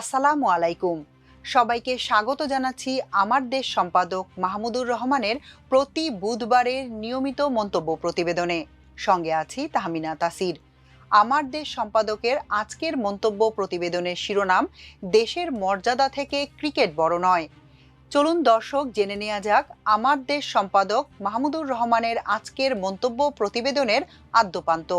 আসসালামু আলাইকুম। সবাইকে স্বাগত জানাচ্ছি আমার দেশ সম্পাদক মাহমুদুর রহমানের প্রতি বুধবারের নিয়মিত মন্তব্য প্রতিবেদনে। সঙ্গে আছি তাহমিনা তাসির। আমার দেশ সম্পাদকের আজকের মন্তব্য প্রতিবেদনের শিরোনাম, দেশের মর্যাদা থেকে ক্রিকেট বড় নয়। চলুন দর্শক জেনে নেওয়া যাক আমার দেশ সম্পাদক মাহমুদুর রহমানের আজকের মন্তব্য প্রতিবেদনের আদ্যপান্ত।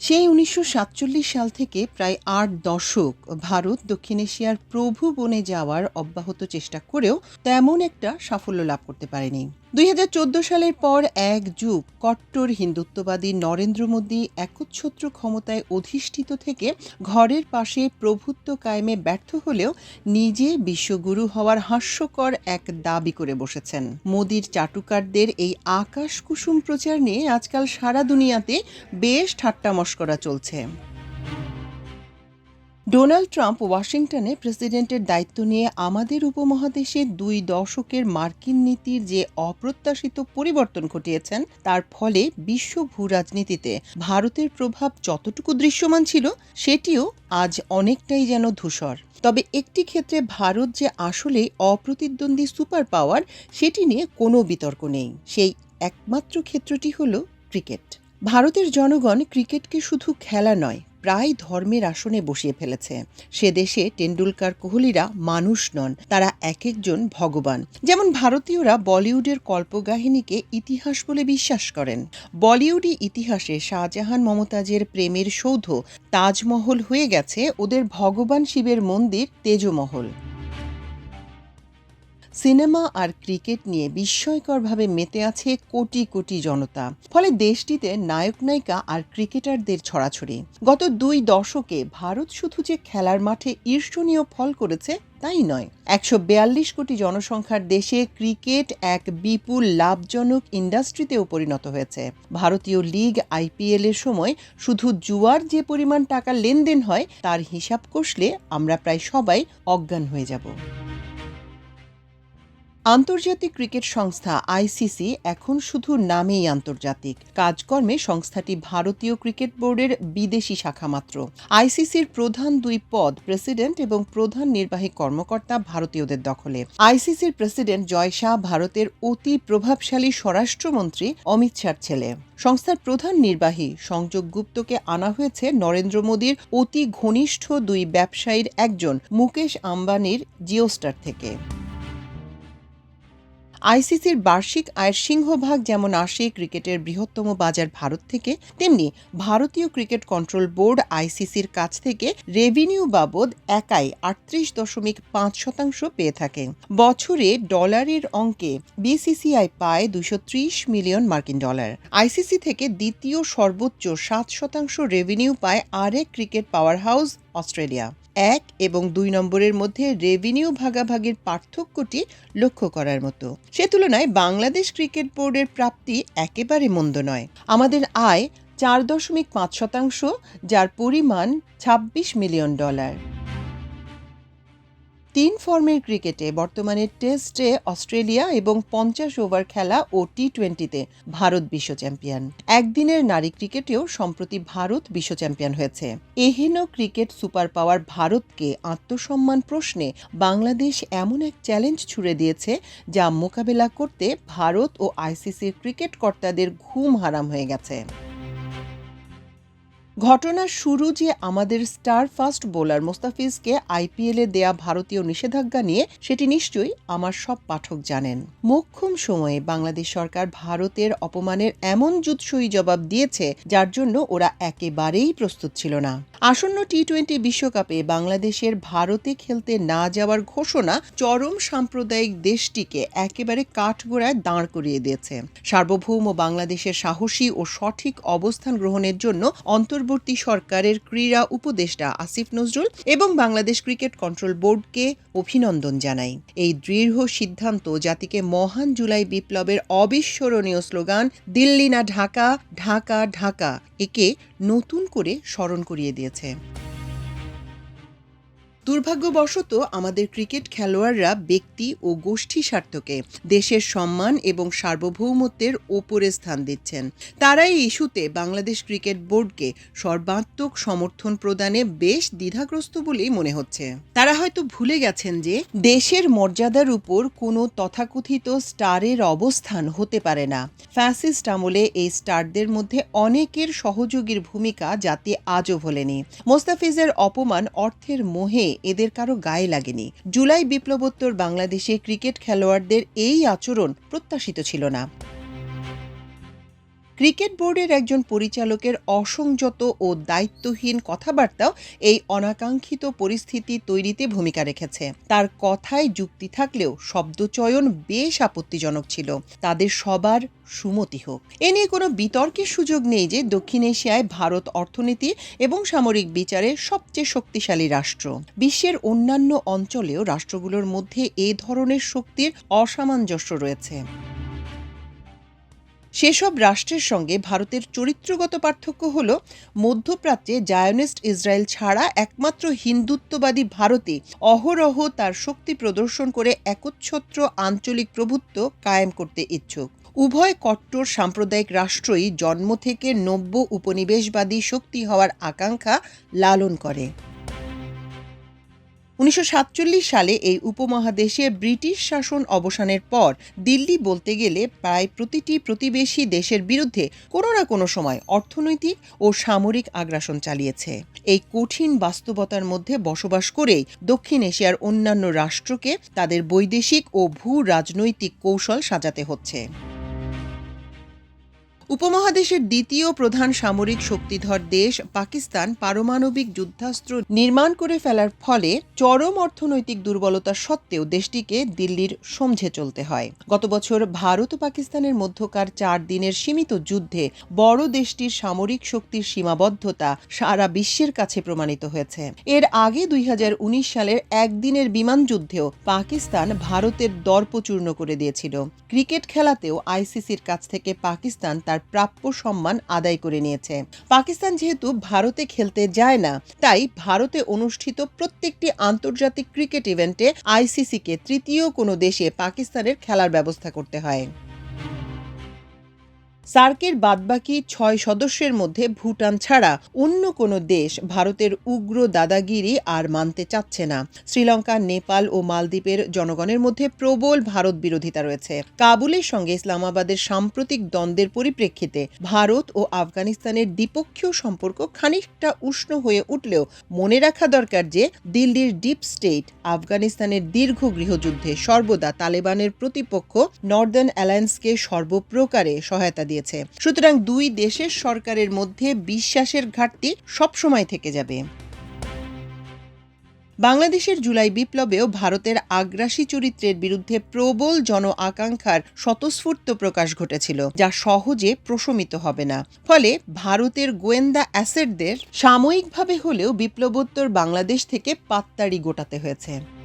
সেই উনিশশো সাতচল্লিশ সাল থেকে প্রায় আট দশক ভারত দক্ষিণ এশিয়ার প্রভু বনে যাওয়ার অব্যাহত চেষ্টা করেও তেমন একটা সাফল্য লাভ করতে পারেনি। দুই হাজার চোদ্দ সালের পর এক যুগ কট্টর হিন্দুত্ববাদী নরেন্দ্র মোদী একচ্ছত্র ক্ষমতায় অধিষ্ঠিত থেকে ঘরের পাশে প্রভুত্ব কায়েমে ব্যর্থ হলেও নিজে বিশ্বগুরু হওয়ার হাস্যকর এক দাবি করে বসেছেন। মোদীর চাটুকারদের এই আকাশ কুসুম প্রচার নিয়ে আজকাল সারা দুনিয়াতে বেশ ঠাট্টা মস্করা চলছে। ডোনাল্ড ট্রাম্প ওয়াশিংটনে প্রেসিডেন্টের দায়িত্ব নিয়ে আমাদের উপমহাদেশে দুই দশকের মার্কিন নীতির যে অপ্রত্যাশিত পরিবর্তন ঘটিয়েছেন, তার ফলে বিশ্ব ভূ রাজনীতিতে ভারতের প্রভাব যতটুকু দৃশ্যমান ছিল, সেটিও আজ অনেকটাই যেন ধূসর। তবে একটি ক্ষেত্রে ভারত যে আসলে অপ্রতিদ্বন্দ্বী সুপার পাওয়ার, সেটি নিয়ে কোনো বিতর্ক নেই। সেই একমাত্র ক্ষেত্রটি হল ক্রিকেট। ভারতের জনগণ ক্রিকেটকে শুধু খেলা নয় প্রায় ধর্মের আসনে বসিয়ে ফেলেছে। সে দেশে টেন্ডুলকার কোহলিরা মানুষ নন, তারা এক একজন ভগবান। যেমন ভারতীয়রা বলিউডের কল্পকাহিনীকে ইতিহাস বলে বিশ্বাস করেন। বলিউডি ইতিহাসে শাহজাহান মমতাজের প্রেমের সৌধ, তাজমহল হয়ে গেছে ওদের ভগবান শিবের মন্দির, তেজমহল। সিনেমা আর ক্রিকেট নিয়ে বিস্ময়করভাবে মেতে আছে কোটি কোটি জনতা। ফলে দেশটিতে নায়ক, নায়িকা আর ক্রিকেটারদের ছড়াছড়ি। গত দুই দশকে ভারত শুধু যে খেলার মাঠে ঈর্ষণীয় ফল করেছে, তাই নয়। একশো বিয়াল্লিশ কোটি জনসংখ্যার দেশে ক্রিকেট এক বিপুল লাভজনক ইন্ডাস্ট্রিতেও পরিণত হয়েছে। ভারতীয় লিগ আইপিএল এর সময় শুধু জুয়ার যে পরিমাণ টাকা লেনদেন হয়, তার হিসাব কষলে আমরা প্রায় সবাই অজ্ঞান হয়ে যাব। আন্তর্জাতিক ক্রিকেট সংস্থা আইসিসি এখন শুধু নামেই আন্তর্জাতিক। কাজকর্মে সংস্থাটি ভারতীয় ক্রিকেট বোর্ডের বিদেশি শাখা মাত্র। আইসিসির প্রধান দুই পদ প্রেসিডেন্ট এবং প্রধান নির্বাহী কর্মকর্তা ভারতীয়দের দখলে। আইসিসির প্রেসিডেন্ট জয় শাহ ভারতের অতি প্রভাবশালী স্বরাষ্ট্রমন্ত্রী অমিত শাহর ছেলে। সংস্থার প্রধান নির্বাহী সংযোগ গুপ্তকে আনা হয়েছে নরেন্দ্র মোদীর অতি ঘনিষ্ঠ দুই ব্যবসায়ীর একজন, মুকেশ আম্বানির জিওস্টার থেকে। আইসিসির বার্ষিক আয়ের সিংহভাগ যেমন আসে ক্রিকেটের বৃহত্তম বাজার ভারত থেকে, তেমনি ভারতীয় ক্রিকেট কন্ট্রোল বোর্ড আইসিসির কাছ থেকে রেভিনিউ বাবদ একাই আটত্রিশ দশমিক পাঁচ শতাংশ পেয়ে থাকে। বছরে ডলারের অঙ্কে বিসিসিআই পায় দুশো ত্রিশ মিলিয়ন মার্কিন ডলার। আইসিসি থেকে দ্বিতীয় সর্বোচ্চ সাত শতাংশ রেভিনিউ পায় আরেক ক্রিকেট পাওয়ার হাউস অস্ট্রেলিয়া। এক এবং দুই নম্বরের মধ্যে রেভিনিউ ভাগাভাগির পার্থক্যটি লক্ষ্য করার মতো। সে তুলনায় বাংলাদেশ ক্রিকেট বোর্ডের প্রাপ্তি একেবারে মন্দ নয়। আমাদের আয় চার দশমিক পাঁচ শতাংশ, যার পরিমাণ ছাব্বিশ মিলিয়ন ডলার। তিন ফর্মের ক্রিকেটে বর্তমানে টেস্টে অস্ট্রেলিয়া এবং পঞ্চাশ ওভার খেলা ও টি টোয়েন্টিতে ভারত বিশ্ব চ্যাম্পিয়ন। একদিনের নারী ক্রিকেটেও সম্প্রতি ভারত বিশ্ব চ্যাম্পিয়ন হয়েছে। এহেন ক্রিকেট সুপার পাওয়ার ভারতকে আত্মসম্মান প্রশ্নে বাংলাদেশ এমন এক চ্যালেঞ্জ ছুড়ে দিয়েছে যা মোকাবেলা করতে ভারত ও আইসিসির ক্রিকেট কর্তাদের ঘুম হারাম হয়ে গেছে। ঘটনার শুরু যে আমাদের স্টার ফাস্ট বোলার মোস্তাফিজকে আইপিএলে দেয়া ভারতীয় নিষেধাজ্ঞা নিয়ে, সেটি নিশ্চয়ই আমার সব পাঠক জানেন। মোক্ষম সময়ে বাংলাদেশ সরকার ভারতের অপমানের এমন জুৎসই জবাব দিয়েছে, যার জন্য ওরা একেবারেই প্রস্তুত ছিল না। আসন্ন টি টোয়েন্টি বিশ্বকাপে বাংলাদেশের ভারতে খেলতে না যাওয়ার ঘোষণা চরম সাম্প্রদায়িক দেশটিকে একেবারে কাঠগোড়ায় দাঁড় করিয়ে দিয়েছে। সার্বভৌম বাংলাদেশের সাহসী ও সঠিক অবস্থান গ্রহণের জন্য অন্তর্বর্তী সরকারের ক্রীড়া উপদেষ্টা আসিফ নজরুল এবং বাংলাদেশ ক্রিকেট কন্ট্রোল বোর্ডকে অভিনন্দন জানাই। এই দৃঢ় সিদ্ধান্ত জাতিকে মহান জুলাই বিপ্লবের অবিস্মরণীয় স্লোগান, দিল্লি না ঢাকা ঢাকা ঢাকা, একে নতুন করে স্মরণ করিয়ে দিয়েছে। দুর্ভাগ্যবশত আমাদের ক্রিকেট খেলোয়াড়রা ব্যক্তি ও গোষ্ঠী স্বার্থকে দেশের সম্মান এবং সার্বভৌমত্বের ওপরে স্থান দিচ্ছেন। তারা এই ইস্যুতে বাংলাদেশ ক্রিকেট বোর্ডকে সর্বাত্মক সমর্থন প্রদানে বেশ দ্বিধাগ্রস্ত বলেই মনে হচ্ছে। তারা হয়তো ভুলে গেছেন যে দেশের মর্যাদার উপর কোনো তথাকথিত স্টারের অবস্থান হতে পারে না। ফ্যাসিস্ট আমলে এই স্টারদের মধ্যে অনেকের সহযোগীর ভূমিকা যাতে আজও ভোলেনি। মোস্তাফিজের অপমান অর্থের মোহে এদের কারও গায়ে লাগেনি। জুলাই বিপ্লবোত্তর বাংলাদেশে ক্রিকেট খেলোয়াড়দের এই আচরণ প্রত্যাশিত ছিল না। ক্রিকেট বোর্ডের একজন পরিচালকের অসংযত ও দায়িত্বহীন কথাবার্তাও এই অনাকাঙ্ক্ষিত পরিস্থিতি তৈরিতে ভূমিকা রেখেছে। তার কথায় যুক্তি থাকলেও শব্দচয়ন বেশ আপত্তিজনক ছিল। তাদের সবার সুমতি হোক। এ নিয়ে কোনো বিতর্কের সুযোগ নেই যে দক্ষিণ এশিয়ায় ভারত অর্থনীতি এবং সামরিক বিচারে সবচেয়ে শক্তিশালী রাষ্ট্র। বিশ্বের অন্যান্য অঞ্চলেও রাষ্ট্রগুলোর মধ্যে এ ধরনের শক্তির অসামঞ্জস্য রয়েছে। সেসব রাষ্ট্রের সঙ্গে ভারতের চরিত্রগত পার্থক্য হল, মধ্যপ্রাচ্যে জায়নিস্ট ইসরায়েল ছাড়া একমাত্র হিন্দুত্ববাদী ভারতে অহরহ তার শক্তি প্রদর্শন করে একচ্ছত্র আঞ্চলিক প্রভুত্ব কায়েম করতে ইচ্ছুক। উভয় কট্টর সাম্প্রদায়িক রাষ্ট্রই জন্ম থেকে নব্য উপনিবেশবাদী শক্তি হওয়ার আকাঙ্ক্ষা লালন করে। উনিশশো সাতচল্লিশ সালে এই উপমহাদেশে ব্রিটিশ শাসন অবসানের পর দিল্লি বলতে গেলে প্রায় প্রতিটি প্রতিবেশী দেশের বিরুদ্ধে কোনো না কোনো সময় অর্থনৈতিক ও সামরিক আগ্রাসন চালিয়েছে। এই কঠিন বাস্তবতার মধ্যে বসবাস করেই দক্ষিণ এশিয়ার অন্যান্য রাষ্ট্রকে তাদের বৈদেশিক ও ভূ রাজনৈতিক কৌশল সাজাতে হচ্ছে। উপমহাদেশের দ্বিতীয় প্রধান সামরিক শক্তিধর দেশ পাকিস্তান পারমাণবিক যুদ্ধাস্ত্র নির্মাণ করে ফেলার ফলে চরম অর্থনৈতিক দুর্বলতা সত্ত্বেও দেশটিকে দিল্লির সমঝে চলতে হয়। গত বছর ভারত ও পাকিস্তানের মধ্যকার চার দিনের সীমিত যুদ্ধে বড় দেশটির সামরিক শক্তির সীমাবদ্ধতা সারা বিশ্বের কাছে প্রমাণিত হয়েছে। এর আগে দুই হাজার উনিশ সালের একদিনের বিমান যুদ্ধেও পাকিস্তান ভারতের দর্পচূর্ণ করে দিয়েছিল। ক্রিকেট খেলাতেও আইসিসির কাছ থেকে পাকিস্তান তার প্রাপ্য সম্মান আদায় করে নিয়েছে। পাকিস্তান যেহেতু ভারতে খেলতে যায় না, তাই ভারতে অনুষ্ঠিত প্রত্যেকটি আন্তর্জাতিক ক্রিকেট ইভেন্টে আইসিসিকে তৃতীয় কোনো দেশে পাকিস্তানের খেলার ব্যবস্থা করতে হয়। সার্কের বাদবাকি ছয় সদস্যের মধ্যে ভুটান ছাড়া অন্য কোনো দেশ ভারতের উগ্র দাদাগিরি আর মানতে চাচ্ছে না। শ্রীলঙ্কা, নেপাল ও মালদ্বীপের জনগণের মধ্যে প্রবল ভারত বিরোধিতা রয়েছে। কাবুলের সঙ্গে ইসলামাবাদের সাম্প্রতিক দ্বন্দ্বের পরিপ্রেক্ষিতে ভারত ও আফগানিস্তানের দ্বিপক্ষীয় সম্পর্ক খানিকটা উষ্ণ হয়ে উঠলেও মনে রাখা দরকার যে দিল্লির ডিপ স্টেট আফগানিস্তানের দীর্ঘ গৃহযুদ্ধে সর্বদা তালেবানের প্রতিপক্ষ নর্দার্ন অ্যালায়েন্সকে সর্বপ্রকারে সহায়তা দিয়েছে সুতরাং দুই দেশের সরকারের মধ্যে বিশ্বাসের ঘাটতি সবসময় থেকে যাবে। বাংলাদেশের জুলাই বিপ্লবেও ভারতের আগ্রাসী চরিত্রের বিরুদ্ধে প্রবল জন আকাঙ্ক্ষার স্বতঃস্ফূর্ত প্রকাশ ঘটেছিল, যা সহজে প্রশমিত হবে না। ফলে ভারতের গোয়েন্দা অ্যাসেটদের সাময়িকভাবে হলেও বিপ্লবোত্তর বাংলাদেশ থেকে পাত্তাড়ি গোটাতে হয়েছে।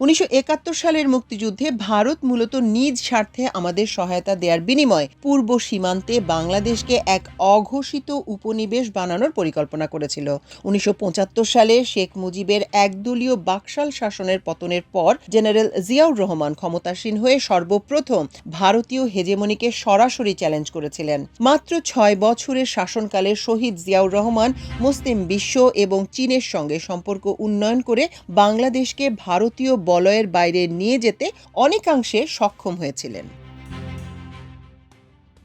উনিশশো একাত্তর সালের মুক্তিযুদ্ধে ভারত মূলত নিজ স্বার্থে আমাদের সহায়তা দেওয়ার বিনিময়ে পূর্ব সীমান্তে বাংলাদেশকে এক অঘোষিত উপনিবেশ বানানোর পরিকল্পনা করেছিল। উনিশশো পঁচাত্তর সালে শেখ মুজিবের একদলীয় বাকশাল শাসনের পতনের পর জেনারেল জিয়াউর রহমান ক্ষমতাসীন হয়ে সর্বপ্রথম ভারতীয় হেজেমনিকে সরাসরি চ্যালেঞ্জ করেছিলেন। মাত্র ছয় বছরের শাসনকালে শহীদ জিয়াউর রহমান মুসলিম বিশ্ব এবং চীনের সঙ্গে সম্পর্ক উন্নয়ন করে বাংলাদেশকে ভারতীয় বলয়ের বাইরে নিয়ে যেতে অনেকাংশে সক্ষম হয়েছিলেন।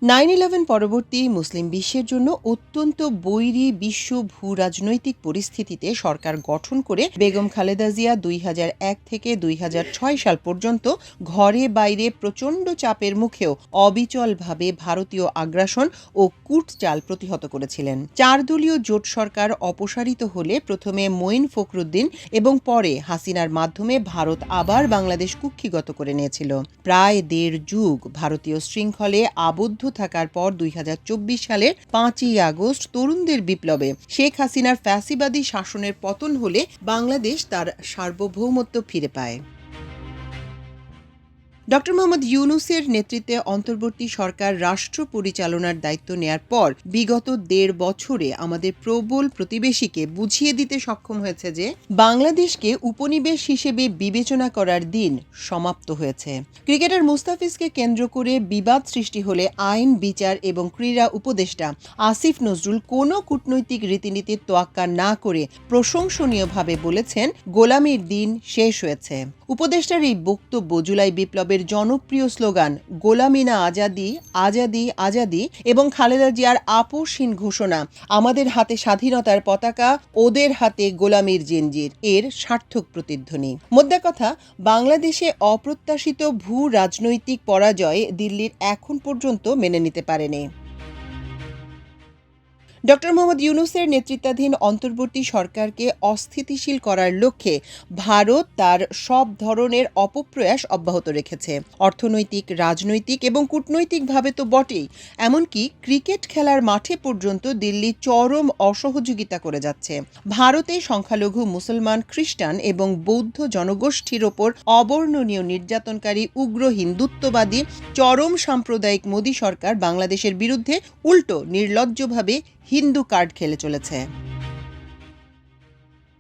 নাইন ইলেভেন পরবর্তী মুসলিম বিশ্বের জন্য অত্যন্ত বৈরী বিশ্ব ভূ রাজনৈতিক পরিস্থিতিতে সরকার গঠন করে বেগম খালেদা জিয়া দুই এক থেকে দুই হাজার ছয় সাল পর্যন্ত ঘরে বাইরে প্রচণ্ড চাপের মুখেও অবিচলভাবে ভারতীয় আগ্রাসন ও কূটচাল প্রতিহত করেছিলেন। চার দলীয় জোট সরকার অপসারিত হলে প্রথমে মঈন ফখরুদ্দিন এবং পরে হাসিনার মাধ্যমে ভারত আবার বাংলাদেশ কুক্ষিগত করে নিয়েছিল। প্রায় দেড় যুগ ভারতীয় শৃঙ্খলে আবদ্ধ থাকার পর দুই হাজার চব্বিশ সালের পাঁচই আগস্ট তরুণদের বিপ্লবে শেখ হাসিনার ফ্যাসিবাদী শাসনের পতন হলে বাংলাদেশ তার সার্বভৌমত্ব ফিরে পায়। ডক্টর মোহাম্মদ ইউনুসের নেতৃত্বে অন্তর্বর্তী সরকার রাষ্ট্র পরিচালনার দায়িত্ব নেয়ার পর বিগত দেড় বছরে আমাদের প্রবল প্রতিবেশীকে বুঝিয়ে দিতে সক্ষম হয়েছে যে বাংলাদেশকে উপনিবেশ হিসেবে বিবেচনা করার দিন সমাপ্ত হয়েছে। ক্রিকেটার মুস্তাফিজকে কেন্দ্র করে বিবাদ সৃষ্টি হলে আইন, বিচার এবং ক্রীড়া উপদেষ্টা আসিফ নজরুল কোনো কূটনৈতিক রীতিনীতির তোয়াক্কা না করে প্রশংসনীয়ভাবে বলেছেন, গোলামির দিন শেষ হয়েছে। উপদেষ্টার এই বক্তব্য জুলাই বিপ্লবের জনপ্রিয় স্লোগান গোলামিনা আজাদি আজাদি আজাদি এবং খালেদা জিয়ার আপোষহীন ঘোষণা, আমাদের হাতে স্বাধীনতার পতাকা, ওদের হাতে গোলামির জেনজির, এর সার্থক প্রতিধ্বনি। মোদ্দা কথা, বাংলাদেশে অপ্রত্যাশিত ভূ রাজনৈতিক পরাজয় দিল্লির এখন পর্যন্ত মেনে নিতে পারেনি। ডক্টর মোহাম্মদ ইউনুসের নেতৃত্বাধীন অন্তর্বর্তী সরকারকে অস্থিতিশীল করার লক্ষ্যে ভারত তার সব ধরনের অপপ্রয়াস অব্যাহত রেখেছে। অর্থনৈতিক, রাজনৈতিক এবং কূটনৈতিকভাবে তো বটেই, এমনকি ক্রিকেট খেলার মাঠে পর্যন্ত দিল্লি চরম অসহযোগিতা করে যাচ্ছে। ভারতে সংখ্যালঘু, মুসলমান, খ্রিস্টান এবং বৌদ্ধ জনগোষ্ঠীর ওপর অবর্ণনীয় নির্যাতনকারী, উগ্র হিন্দুত্ববাদী, চরম সাম্প্রদায়িক মোদী সরকার বাংলাদেশের বিরুদ্ধে উল্টো নির্লজ্জভাবে হিন্দু কার্ড খেলে চলেছে।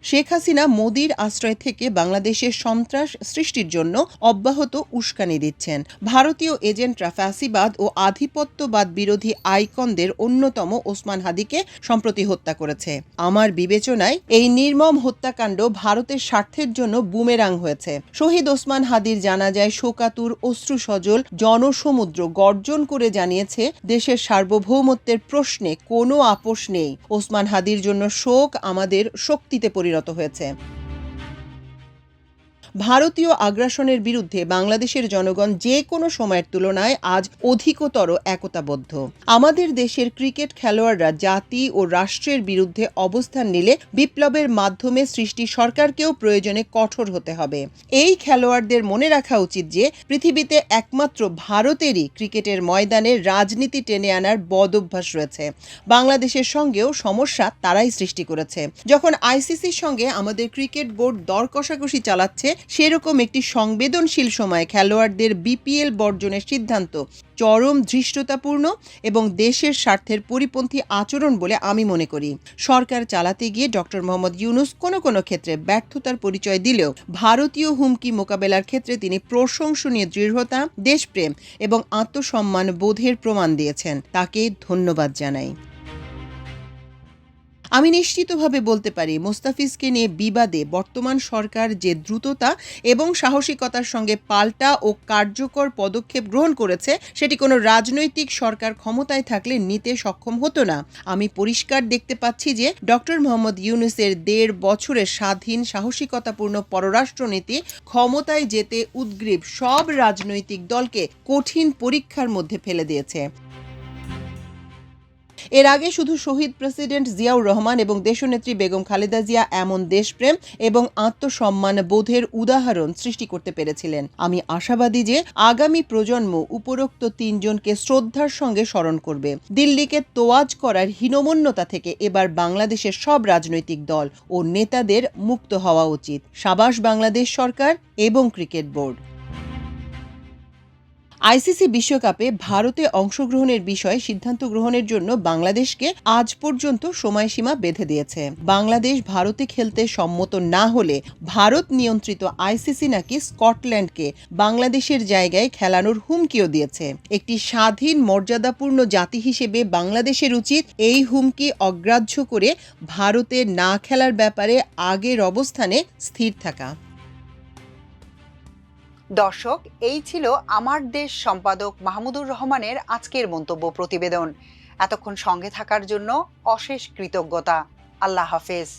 শেখ হাসিনা মোদির আশ্রয় থেকে বাংলাদেশের সন্ত্রাস সৃষ্টির জন্য অব্যাহত উস্কানি দিচ্ছেন। ভারতীয় এজেন্টরা ফ্যাসিবাদ ও আধিপত্যবাদ বিরোধী আইকনদের অন্যতম ওসমান হাদিকে সম্প্রতি হত্যা করেছে। আমার বিবেচনায় এই নির্মম হত্যাকাণ্ড ভারতের স্বার্থের জন্য বুমেরাং হয়েছে। শহীদ ওসমান হাদির জানা যায় শোকাতুর অশ্রু সজল জনসমুদ্র গর্জন করে জানিয়েছে, দেশের সার্বভৌমত্বের প্রশ্নে কোনো আপোষ নেই। ওসমান হাদির জন্য শোক আমাদের শক্তিতে পরিণত হয়েছে। ভারতীয় আগ্রাসনের বিরুদ্ধে বাংলাদেশের জনগণ যে কোনো সময়ের তুলনায় আজ অধিকতর একতাবদ্ধ। আমাদের দেশের ক্রিকেট খেলোয়াড়রা জাতি ও রাষ্ট্রের বিরুদ্ধে অবস্থান নিলে বিপ্লবের মাধ্যমে সৃষ্টি সরকারকেও প্রয়োজনে কঠোর হতে হবে। এই খেলোয়াড়দের মনে রাখা উচিত যে, পৃথিবীতে একমাত্র ভারতেরই ক্রিকেটের ময়দানে রাজনীতি টেনে আনার বদ অভ্যাস রয়েছে। বাংলাদেশের সঙ্গেও সমস্যা তারাই সৃষ্টি করেছে। যখন আইসিসির সঙ্গে আমাদের ক্রিকেট বোর্ড দর কষাকষি চালাচ্ছে সেরকম একটি সংবেদনশীল সময়ে খেলোয়াড়দের বিপিএল বর্জনের সিদ্ধান্ত চরম ধৃষ্টতাপূর্ণ এবং দেশের স্বার্থের পরিপন্থী আচরণ বলে আমি মনে করি। সরকার চালাতে গিয়ে ডক্টর মোহাম্মদ ইউনুস কোনো কোনো ক্ষেত্রে ব্যর্থতার পরিচয় দিলেও ভারতীয় হুমকি মোকাবেলার ক্ষেত্রে তিনি প্রশংসনীয় দৃঢ়তা, দেশপ্রেম এবং আত্মসম্মান বোধের প্রমাণ দিয়েছেন। তাকে ধন্যবাদ জানাই। আমি নিশ্চিতভাবে বলতে পারি, মোস্তাফিজকে নিয়ে বিবাদে বর্তমান সরকার যে দ্রুততা এবং সাহসিকতার সঙ্গে পাল্টা ও কার্যকর পদক্ষেপ গ্রহণ করেছে, সেটি কোনো রাজনৈতিক সরকার ক্ষমতায় থাকলে নিতে সক্ষম হতো না। আমি পরিষ্কার দেখতে পাচ্ছি যে ডক্টর মোহাম্মদ ইউনুসের দেড় বছরের স্বাধীন সাহসিকতাপূর্ণ পররাষ্ট্রনীতি ক্ষমতায় যেতে উদ্গ্রীব সব রাজনৈতিক দলকে কঠিন পরীক্ষার মধ্যে ফেলে দিয়েছে। এর আগে শুধু শহীদ প্রেসিডেন্ট জিয়াউর রহমান এবং দেশনেত্রী বেগম খালেদা জিয়া এমন দেশপ্রেম এবং আত্মসম্মান বোধের উদাহরণ সৃষ্টি করতে পেরেছিলেন। আমি আশাবাদী যে আগামী প্রজন্ম উপরোক্ত তিনজনকে শ্রদ্ধার সঙ্গে স্মরণ করবে। দিল্লিকে তোয়াজ করার হীনমন্যতা থেকে এবার বাংলাদেশের সব রাজনৈতিক দল ও নেতাদের মুক্ত হওয়া উচিত। সাবাস বাংলাদেশ সরকার এবং ক্রিকেট বোর্ড। আইসিসি বিশ্বকাপে ভারতে অংশগ্রহণের বিষয়ে সিদ্ধান্ত গ্রহণের জন্য বাংলাদেশকে আজ পর্যন্ত সময়সীমা বেঁধে দিয়েছে। বাংলাদেশ ভারতে খেলতে সম্মত না হলে ভারত নিয়ন্ত্রিত আইসিসি নাকি স্কটল্যান্ডকে বাংলাদেশের জায়গায় খেলানোর হুমকিও দিয়েছে। একটি স্বাধীন, মর্যাদাপূর্ণ জাতি হিসেবে বাংলাদেশের উচিত এই হুমকি অগ্রাহ্য করে ভারতে না খেলার ব্যাপারে আগের অবস্থানে স্থির থাকা। দর্শক, এই ছিল আমার দেশ সম্পাদক মাহমুদুর রহমানের আজকের মন্তব্য প্রতিবেদন। এতক্ষণ সঙ্গে থাকার জন্য অশেষ কৃতজ্ঞতা। আল্লাহ হাফেজ।